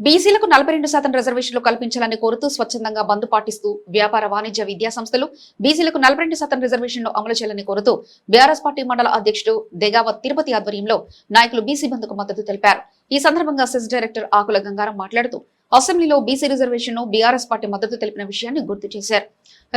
బీసీలకు నలభై రెండు శాతం రిజర్వేషన్లు కల్పించాలని కోరుతూ స్వచ్ఛందంగా బంద్ పాటిస్తూ వ్యాపార వాణిజ్య విద్యా సంస్థలు బీసీలకు నలభై రెండు శాతం రిజర్వేషన్లు అమలు చేయాలని కోరుతూ బీఆర్ఎస్ పార్టీ మండల అధ్యక్షుడు దెగావత్ తిరుపతి ఆధ్వర్యంలో నాయకులు బీసీ బంద్కు మద్దతు తెలిపారు. ఈ సందర్భంగా సెస్ డైరెక్టర్ ఆకుల గంగారం మాట్లాడుతూ అసెంబ్లీలో బీసీ రిజర్వేషన్ను బీఆర్ఎస్ పార్టీ మద్దతు తెలిపిన విషయాన్ని గుర్తు చేశారు.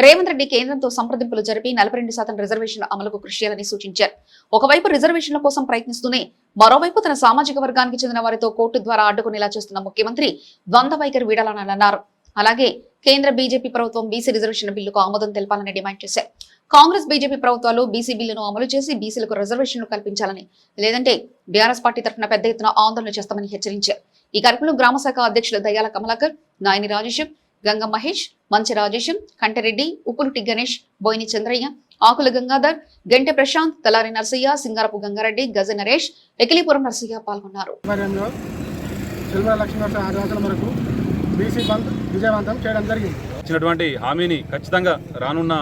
రేవంత్ రెడ్డి కేంద్రంతో సంప్రదింపులు జరిపి నలభై రెండు శాతం రిజర్వేషన్ల అమలుకు కృషి చేయాలని సూచించారు. ఒకవైపు రిజర్వేషన్ల కోసం ప్రయత్నిస్తూనే మరోవైపు తన సామాజిక వర్గానికి చెందిన వారితో కోర్టు ద్వారా అడ్డుకునేలా చేస్తున్న ముఖ్యమంత్రి ద్వంద్వ వైఖరి వీడాలని అన్నారు అలాగే కేంద్ర బీజేపీ ప్రభుత్వం బీసీ రిజర్వేషన్ బిల్లుకు ఆమోదం తెలపాలని డిమాండ్ చేశారు. కాంగ్రెస్ బీజేపీ ప్రభుత్వాలు బీసీ బిల్లును అమలు చేసి బీసీలకు రిజర్వేషన్లు కల్పించాలని లేదంటే బీఆర్ఎస్ పార్టీ తరఫున పెద్ద ఎత్తున ఆందోళన చేస్తామని హెచ్చరించారు. ఈ కార్యక్రమంలో గ్రామ శాఖ అధ్యక్షులు దయ్యాల కమలాకర్ నాయని రాజేశం గంగ మహేష్ మంచి రాజేశం కంటరెడ్డి ఉప్పులుటి గణేష్ బోయిని చంద్రయ్య ఆకుల గంగాధర్ గంటె ప్రశాంత్ తలారి నర్సయ్య సింగారపు గంగారెడ్డి గజ నరేష్ ఎకిలీపురం నర్సయ్య పాల్గొన్నారు. వరకు బీసీ బంద్ విజయవంతం చేయడం జరిగింది. ఇచ్చినటువంటి హామీని ఖచ్చితంగా రానున్న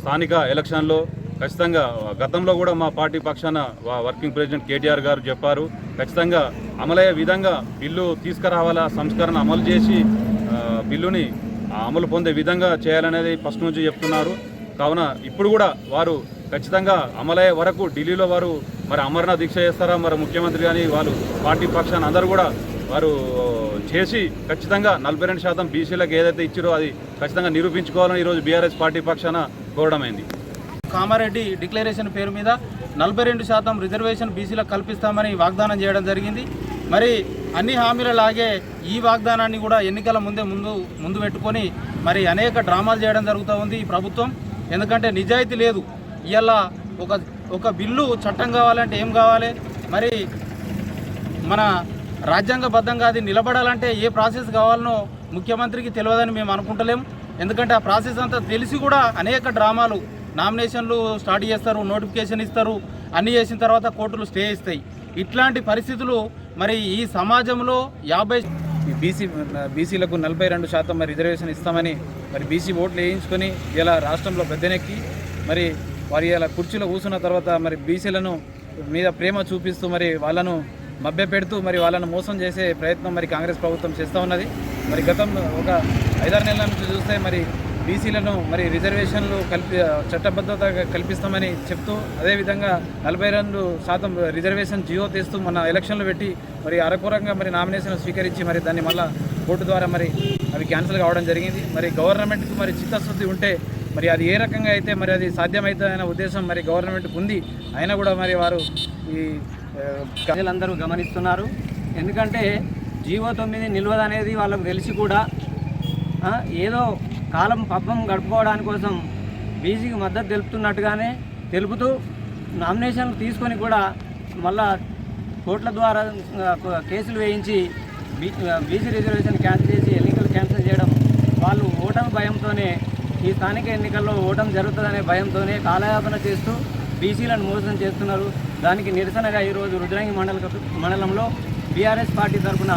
స్థానిక ఎలక్షన్లో ఖచ్చితంగా గతంలో కూడా మా పార్టీ పక్షాన వా- వర్కింగ్ ప్రెసిడెంట్ కేటీఆర్ గారు చెప్పారు ఖచ్చితంగా అమలయ్యే విధంగా బిల్లు తీసుకురావాలా సంస్కరణ అమలు చేసి బిల్లుని అమలు పొందే విధంగా చేయాలనేది ఫస్ట్ నుంచి చెప్తున్నారు. కావున ఇప్పుడు కూడా వారు ఖచ్చితంగా అమలయ్యే వరకు ఢిల్లీలో వారు మరి అమరణ దీక్ష చేస్తారా మరి ముఖ్యమంత్రి కానీ వాళ్ళు పార్టీ పక్షాన అందరూ కూడా వారు చేసి ఖచ్చితంగా నలభై రెండు శాతం బీసీలకు ఏదైతే ఇచ్చారో అది ఖచ్చితంగా నిరూపించుకోవాలని ఈరోజు బీఆర్ఎస్ పార్టీ పక్షాన కోరడమైంది. కామారెడ్డి డిక్లరేషన్ పేరు మీద నలభై రెండు శాతం రిజర్వేషన్ బీసీలకు కల్పిస్తామని వాగ్దానం చేయడం జరిగింది. మరి అన్ని హామీలలాగే ఈ వాగ్దానాన్ని కూడా ఎన్నికల ముందే ముందు ముందు పెట్టుకొని మరి అనేక డ్రామాలు చేయడం జరుగుతూ ఉంది ఈ ప్రభుత్వం. ఎందుకంటే నిజాయితీ లేదు. ఇలా ఒక ఒక బిల్లు చట్టం కావాలంటే ఏం కావాలి? మరి మన రాజ్యాంగబద్ధంగా అది నిలబడాలంటే ఏ ప్రాసెస్ కావాలనో ముఖ్యమంత్రికి తెలియదని మేము అనుకుంటలేం ఎందుకంటే ఆ ప్రాసెస్ అంతా తెలిసి కూడా అనేక డ్రామాలు నామినేషన్లు స్టార్ట్ చేస్తారు నోటిఫికేషన్ ఇస్తారు అన్నీ చేసిన తర్వాత కోర్టులు స్టే ఇస్తాయి ఇట్లాంటి పరిస్థితులు మరి ఈ సమాజంలో యాభై బీసీ బీసీలకు నలభై రెండు శాతం మరి రిజర్వేషన్ ఇస్తామని మరి బీసీ ఓట్లు వేయించుకొని ఇలా రాష్ట్రంలో పెద్దనెక్కి మరి వారి ఇలా కుర్చీలో కూర్చున్న తర్వాత మరి బీసీలను మీద ప్రేమ చూపిస్తూ మరి వాళ్ళను మభ్యపెడుతూ మరి వాళ్ళను మోసం చేసే ప్రయత్నం మరి కాంగ్రెస్ ప్రభుత్వం చేస్తూ ఉన్నది. మరి గతం ఒక ఐదారు నెలల నుంచి చూస్తే మరి బీసీలను మరి రిజర్వేషన్లు కల్పి చట్టబద్ధత కల్పిస్తామని చెప్తూ అదేవిధంగా నలభై రెండు శాతం రిజర్వేషన్ జియో తెస్తూ మన ఎలక్షన్లు పెట్టి మరి అరకూరంగా మరి నామినేషన్ స్వీకరించి మరి దాన్ని మళ్ళా కోర్టు ద్వారా మరి అవి క్యాన్సిల్ కావడం జరిగింది. మరి గవర్నమెంట్కి మరి చిత్తశుద్ధి ఉంటే మరి అది ఏ రకంగా అయితే మరి అది సాధ్యమవుతుందనే ఉద్దేశం మరి గవర్నమెంట్కి ఉంది. అయినా కూడా మరి వారు ఈ ప్రజలందరూ గమనిస్తున్నారు. ఎందుకంటే జీవో తొమ్మిది నిల్వదనేది వాళ్ళకు తెలిసి కూడా ఏదో కాలం పబ్బం గడుపుకోవడానికి కోసం బీసీకి మద్దతు తెలుపుతున్నట్టుగానే తెలుపుతూ నామినేషన్లు తీసుకొని కూడా మళ్ళా కోర్టుల ద్వారా కేసులు వేయించి బీ బీసీ రిజర్వేషన్ క్యాన్సిల్ చేసి ఎన్నికలు క్యాన్సిల్ చేయడం వాళ్ళు ఓటమి భయంతోనే ఈ స్థానిక ఎన్నికల్లో ఓటమి జరుగుతుందనే భయంతోనే కాలయాపన చేస్తూ బీసీలను మోసం చేస్తున్నారు. దానికి నిరసనగా ఈరోజు రుద్రంగి మండల మండలంలో బీఆర్ఎస్ పార్టీ తరఫున